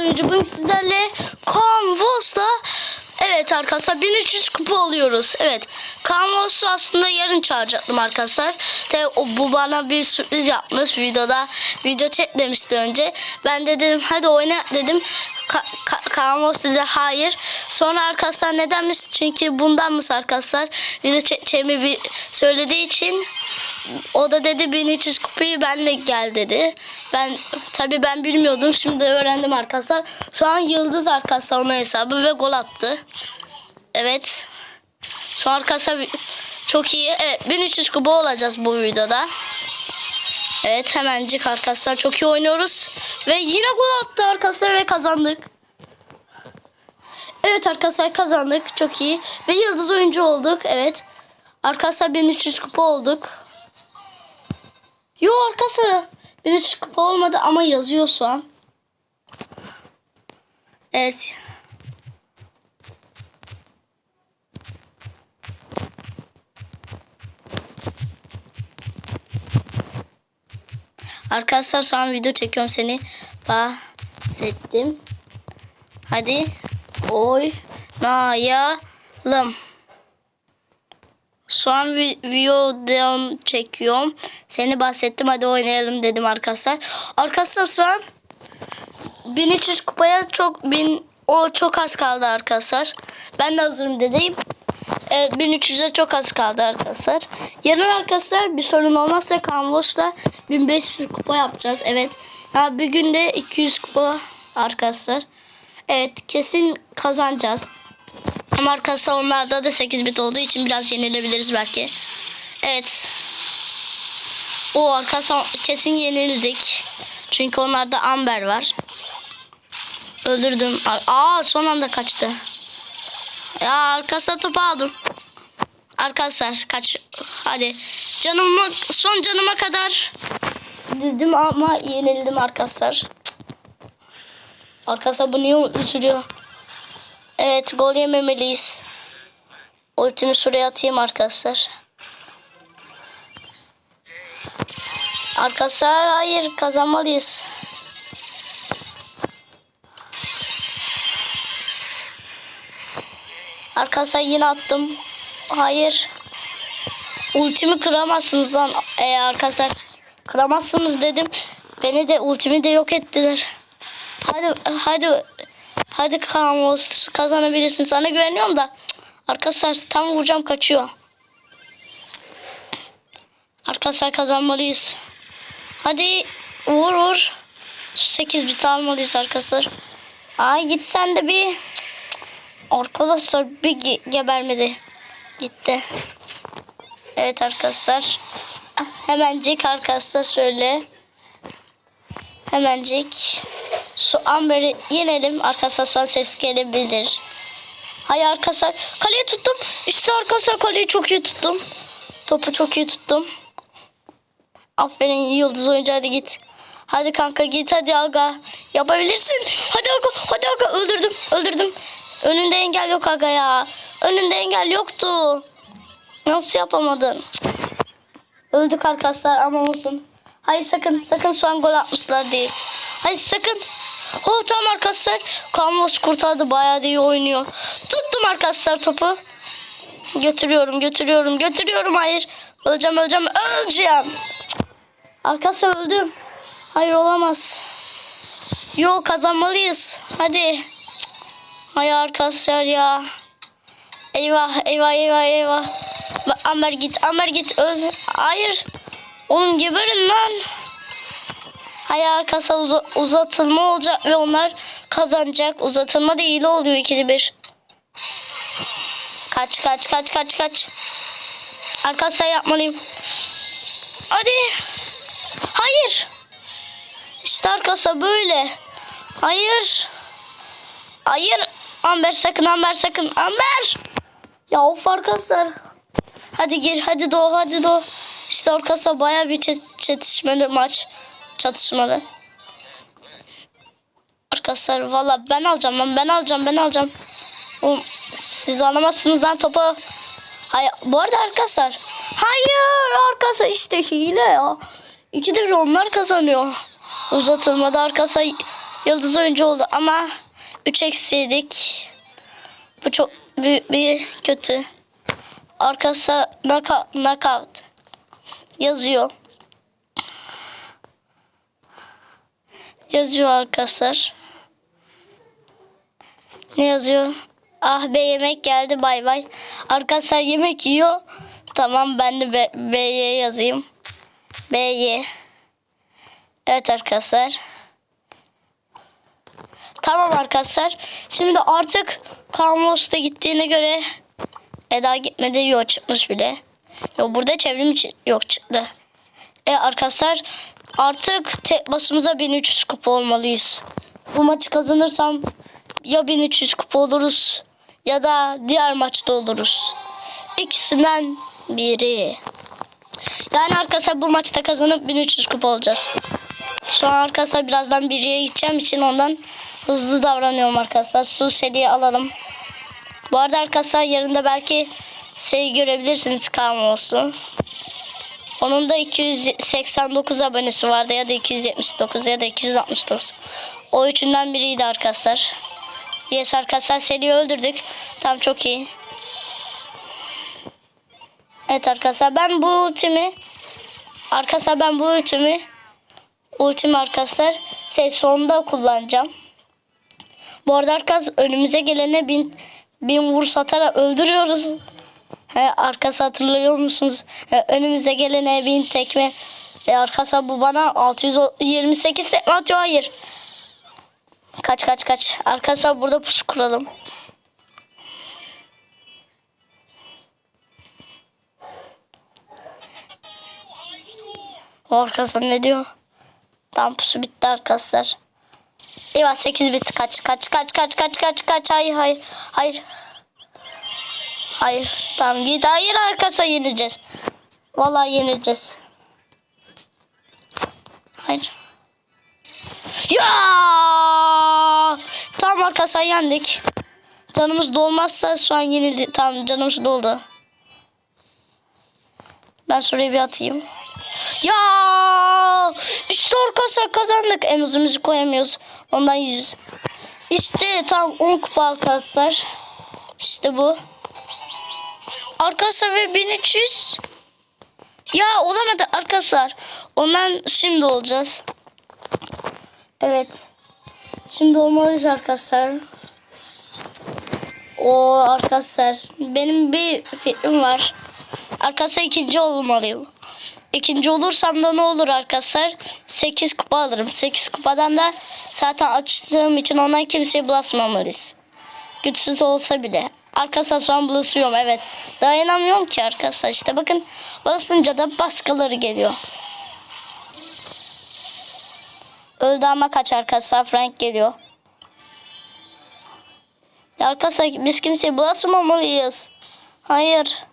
oyuncu bugün sizlerle Convos'la Evet arkadaşlar 1300 kupa oluyoruz. Evet. Convos'u aslında yarın çağıracaktım arkadaşlar. Tabi o, bu bana bir sürpriz yapmış videoda. Video çek demişti önce. Ben de dedim hadi oyna dedim. Convos dedi hayır. Sonra arkadaşlar nedenmiş? Çünkü bundanmış arkadaşlar. Video çekeceğimi bir söylediği için o da dedi 1300 kupayı benle gel dedi. Ben tabi ben bilmiyordum. Şimdi öğrendim arkadaşlar. Şu an yıldız arkadaşlar onun hesabı ve gol attı. Evet. Şu arkadaşlar çok iyi. Evet 1300 kupa olacağız bu videoda. Evet hemencik arkadaşlar çok iyi oynuyoruz. Ve yine gol attı arkadaşlar ve kazandık. Evet arkadaşlar kazandık. Çok iyi. Ve yıldız oyuncu olduk. Evet. Arkadaşlar 1300 kupa olduk. Yo arkadaşlar 1300 kupa olmadı ama yazıyor. Evet. Arkadaşlar şu an video çekiyorum seni. Bahsettim. Hadi oynayalım. Şu an vi- videodan çekiyorum. Seni bahsettim hadi oynayalım dedim arkadaşlar. Arkadaşlar şu an 1300 kupaya çok bin o çok az kaldı arkadaşlar. Ben de hazırım dedim. Evet 1300'e çok az kaldı arkadaşlar. Yarın arkadaşlar bir sorun olmazsa Canvas'la 1500 kupa yapacağız. Evet. Ya bir günde 200 kupa arkadaşlar. Evet kesin kazanacağız. Ama arkadaşlar onlarda da 8 bit olduğu için biraz yenilebiliriz belki. Evet. O arkadaşlar kesin yenildik. Çünkü onlarda Amber var. Öldürdüm. Aa son anda kaçtı. Ya arkadaşlar topu aldım. Arkadaşlar kaç. Hadi. Canıma son canıma kadar dedim ama yenildim arkadaşlar. Arkadaşlar bu niye üzülüyor? Evet gol yememeliyiz. Ultimi şuraya atayım arkadaşlar. Arkadaşlar hayır kazanmalıyız. Arkadaşlar yine attım. Hayır. Ultimi kıramazsınız lan. Ee, arkadaşlar kıramazsınız dedim. Beni de ultimi de yok ettiler. Hadi hadi hadi Kamos kazanabilirsin. Sana güveniyorum da. Arkadaşlar tam vuracağım kaçıyor. Arkadaşlar kazanmalıyız. Hadi vur vur. 8 bit almalıyız arkadaşlar. Ay git sen de bir. Arkadaşlar bir ge- gebermedi. Gitti. Evet arkadaşlar. Hemencik arkadaşlar şöyle. Hemencik. Şu Amber'i yenelim. Arkadaşlar an ses gelebilir. Hayır arkadaşlar. Kaleyi tuttum. İşte arkadaşlar kaleyi çok iyi tuttum. Topu çok iyi tuttum. Aferin yıldız oyuncu hadi git. Hadi kanka git hadi aga. Yapabilirsin. Hadi aga hadi aga öldürdüm öldürdüm. Önünde engel yok aga ya. Önünde engel yoktu. Nasıl yapamadın? Öldük arkadaşlar ama olsun. Hayır sakın sakın şu an gol atmışlar değil. Hayır sakın. Oh tamam arkadaşlar. Kalmos kurtardı bayağı iyi oynuyor. Tuttum arkadaşlar topu. Götürüyorum götürüyorum götürüyorum hayır. Öleceğim öleceğim öleceğim. Arkadaşlar öldüm. Hayır olamaz. Yok kazanmalıyız. Hadi. Hayır arkadaşlar ya. Eyvah eyvah eyvah eyvah. Amer git Amer git öl. Hayır. Oğlum geberin lan. Hayır arkadaşlar uza- uzatılma olacak ve onlar kazanacak. Uzatılma değil oluyor ikili bir. Kaç kaç kaç kaç kaç. Arkadaşlar yapmalıyım. Hadi. Hayır. İşte arkadaşlar böyle. Hayır. Hayır. Amber sakın Amber sakın. Amber. Ya of arkadaşlar. Hadi gir hadi doğ hadi doğ. İşte arkadaşlar baya bir çatışmalı maç. Çatışmalı. Arkadaşlar valla ben alacağım lan ben alacağım ben alacağım. Oğlum, siz alamazsınız lan topu. Hayır bu arada arkadaşlar. Hayır arkadaşlar işte hile ya. İkide bir onlar kazanıyor. Uzatılmada arkadaşlar Yıldız oyuncu oldu ama 3 eksiydik. Bu çok büyük bir kötü. Arkası knockout, knockout yazıyor. Yazıyor arkadaşlar. Ne yazıyor? Ah be yemek geldi bay bay. Arkadaşlar yemek yiyor. Tamam ben de B'ye yazayım. B'ye. Evet arkadaşlar. Tamam arkadaşlar. Şimdi artık Kalmos'ta gittiğine göre Eda gitmedi. Yok çıkmış bile. Yok burada çevrim için yok çıktı. E arkadaşlar artık tek basımıza 1300 kupa olmalıyız. Bu maçı kazanırsam ya 1300 kupa oluruz ya da diğer maçta oluruz. İkisinden biri. Yani arkadaşlar bu maçta kazanıp 1300 kupa olacağız. Şu an arkadaşlar birazdan biriye gideceğim için ondan hızlı davranıyorum arkadaşlar. Su seriyi alalım. Bu arada arkadaşlar yarında belki şey görebilirsiniz kalma olsun. Onun da 289 abonesi vardı ya da 279 ya da 269. O üçünden biriydi arkadaşlar. Yes arkadaşlar seriyi öldürdük. Tam çok iyi. Evet arkadaşlar ben bu ultimi arkadaşlar ben bu ultimi ultimi arkadaşlar şey sonunda kullanacağım. Bu arada arkadaşlar önümüze gelene bin, bin vur satarak öldürüyoruz. He, arkası hatırlıyor musunuz? He, önümüze gelene bin tekme. E, arkası bu bana 628 tekme atıyor. Hayır. Kaç kaç kaç. Arkadaşlar burada pusu kuralım. Arkadaşlar ne diyor? Tam pusu bitti arkadaşlar. Eyvah 8 bit kaç kaç kaç kaç kaç kaç kaç hayır hayır hayır. Hayır tamam git hayır arkadaşlar yeneceğiz. Vallahi yeneceğiz. Hayır. Ya! Tamam arkadaşlar yendik. Canımız dolmazsa şu an yenildi. Tamam canımız doldu. Ben şuraya bir atayım. Ya! İşte arkadaşlar kazandık. Uzunumuzu koyamıyoruz. Ondan yüz. İşte tam 10 kupa arkadaşlar. İşte bu. Arkadaşlar ve 1300. Ya olamadı arkadaşlar. Ondan şimdi olacağız. Evet. Şimdi olmalıyız arkadaşlar. O arkadaşlar benim bir fikrim var. Arkadaşlar ikinci olmalıyım. İkinci olursam da ne olur arkadaşlar? 8 kupa alırım. 8 kupadan da zaten açtığım için ondan kimseye bulaşmamalıyız. Güçsüz olsa bile. Arkadaşlar şu an bulaşıyorum evet. Dayanamıyorum ki arkadaşlar. İşte bakın basınca da baskıları geliyor. Öldü ama kaç arkadaşlar Frank geliyor. Ya arkadaşlar biz kimseye bulaşmamalıyız. Hayır.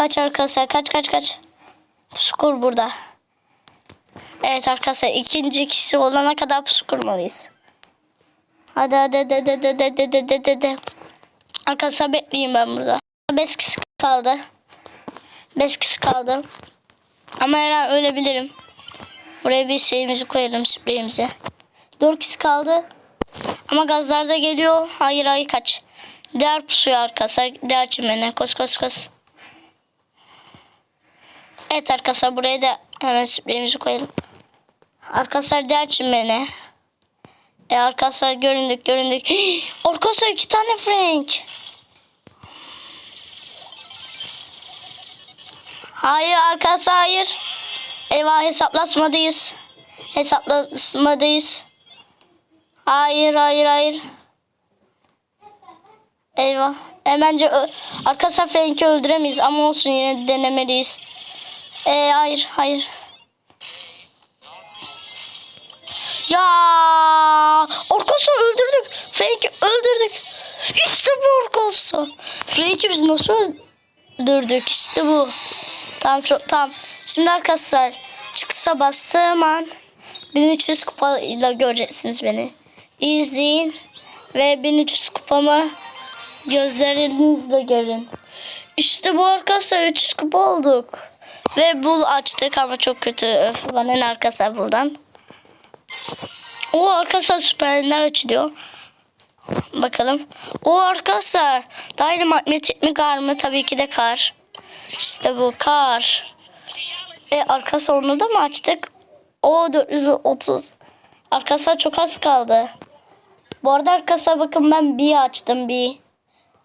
Kaç arkadaşlar kaç kaç kaç. Skor burada. Evet arkadaşlar ikinci kişi olana kadar pusu kurmalıyız. Hadi hadi hadi hadi hadi hadi hadi hadi hadi. Arkadaşlar bekleyeyim ben burada. Beş kişi kaldı. Beş kişi kaldı. Ama her an ölebilirim. Buraya bir şeyimizi koyalım spreyimizi. Dört kişi kaldı. Ama gazlar da geliyor. Hayır hayır kaç. Diğer pusuya arkadaşlar. Diğer çimene. Koş koş koş. Evet arkadaşlar buraya da hemen spreyimizi koyalım. Arkadaşlar diğer çimene. E arkadaşlar göründük göründük. arkadaşlar iki tane Frank. Hayır arkadaşlar hayır. Eyvah hesaplaşmadayız. Hesaplaşmadayız. Hayır hayır hayır. Eyvah. Hemen arkadaşlar Frank'i öldüremeyiz ama olsun yine de denemeliyiz. Ee, hayır hayır. Ya arkadaşlar öldürdük. Frank'i öldürdük. İşte bu arkadaşlar. Frank'i biz nasıl öldürdük? İşte bu. Tamam çok tamam. Şimdi arkadaşlar çıksa bastığım an 1300 kupayla göreceksiniz beni. İzleyin ve 1300 kupamı gözlerinizle görün. İşte bu arkadaşlar 300 kupa olduk. Ve bul açtık ama çok kötü. Öf, ne arkadaşlar buradan. O arkadaşlar süperler açılıyor. Bakalım. O arkadaşlar. Daire magnetik mi kar mı? Tabii ki de kar. İşte bu kar. E arka sonunu da mı açtık? O 430. Arkadaşlar çok az kaldı. Bu arada arkadaşlar bakın ben bir açtım bir.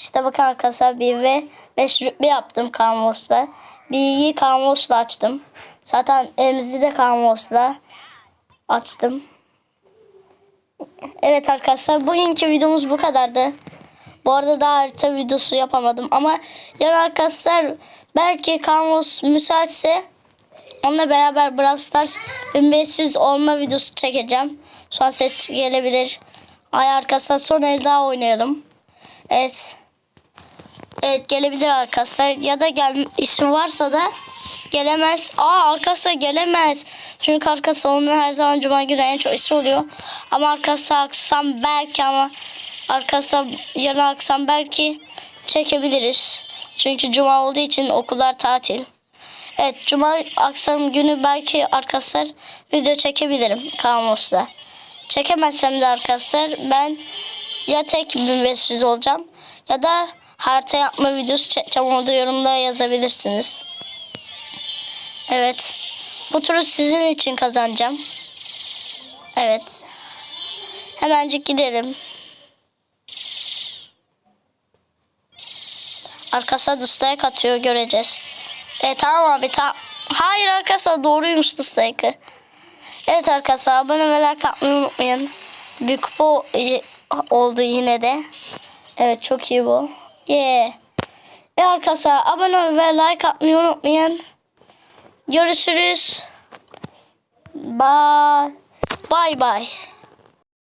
İşte bakın arkadaşlar bir ve 5 rütbe yaptım Canvas'la. Bir'yi Canvas'la açtım. Zaten elimizi de Canvas'la açtım. Evet arkadaşlar bugünkü videomuz bu kadardı. Bu arada daha harita videosu yapamadım ama yarın arkadaşlar belki Canvas müsaitse onunla beraber Brawl Stars 1500 olma videosu çekeceğim. Şu an ses gelebilir. Ay arkadaşlar son el daha oynayalım. Evet. Evet gelebilir arkadaşlar. Ya da gel ismi varsa da gelemez. Aa arkadaşlar gelemez. Çünkü arkadaşlar onun her zaman cuma günü en çok ismi oluyor. Ama arkadaşlar akşam belki ama arkadaşlar yarın akşam belki çekebiliriz. Çünkü cuma olduğu için okullar tatil. Evet cuma akşam günü belki arkadaşlar video çekebilirim Kamus'ta. Çekemezsem de arkadaşlar ben ya tek 1500 olacağım ya da harita yapma videosu çekeceğim. Onu da yorumda yazabilirsiniz. Evet. Bu turu sizin için kazanacağım. Evet. Hemencik gidelim. Arkasına dislike atıyor göreceğiz. E tamam abi tamam. Hayır arkadaşlar doğruymuş dislike'ı. Evet arkadaşlar abone ve like atmayı unutmayın. Bir kupa oldu yine de. Evet çok iyi bu. Yeah. E arkadaşlar abone ve like atmayı unutmayın. Görüşürüz. Bye. Bye bye.